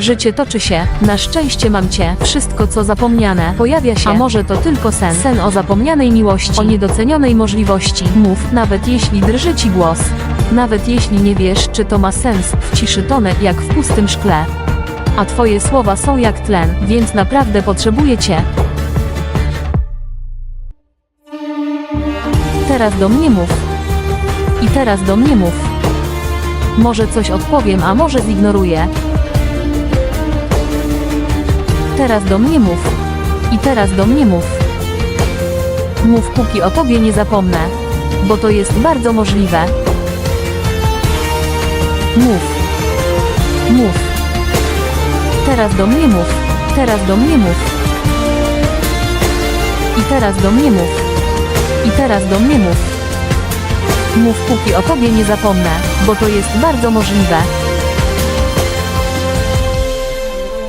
Życie toczy się, na szczęście mam cię, wszystko co zapomniane, pojawia się, a może to tylko sen, sen o zapomnianej miłości, o niedocenionej możliwości, mów, nawet jeśli drży ci głos, nawet jeśli nie wiesz, czy to ma sens, w ciszy tonę, jak w pustym szkle. A twoje słowa są jak tlen, więc naprawdę potrzebuję cię. Teraz do mnie mów. I teraz do mnie mów. Może coś odpowiem, a może zignoruję. Teraz do mnie mów. I teraz do mnie mów. Mów póki o tobie nie zapomnę. Bo to jest bardzo możliwe. Mów. Mów. Teraz do mnie mów. Teraz do mnie mów. I teraz do mnie mów. I teraz do mnie mów. Mów póki o tobie nie zapomnę, bo to jest bardzo możliwe.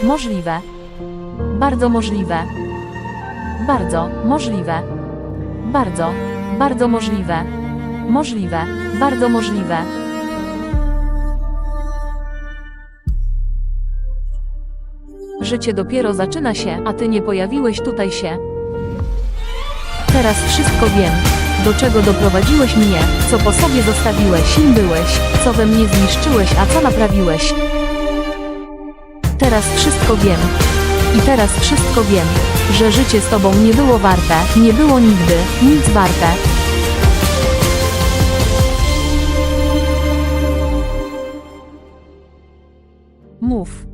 Możliwe. Bardzo możliwe. Bardzo możliwe. Bardzo, bardzo możliwe. Możliwe, bardzo możliwe. Życie dopiero zaczyna się, a ty nie pojawiłeś tutaj się. Teraz wszystko wiem. Do czego doprowadziłeś mnie, co po sobie zostawiłeś, kim byłeś, co we mnie zniszczyłeś, a co naprawiłeś. Teraz wszystko wiem. I teraz wszystko wiem, że życie z tobą nie było warte, nie było nigdy, nic warte. Mów.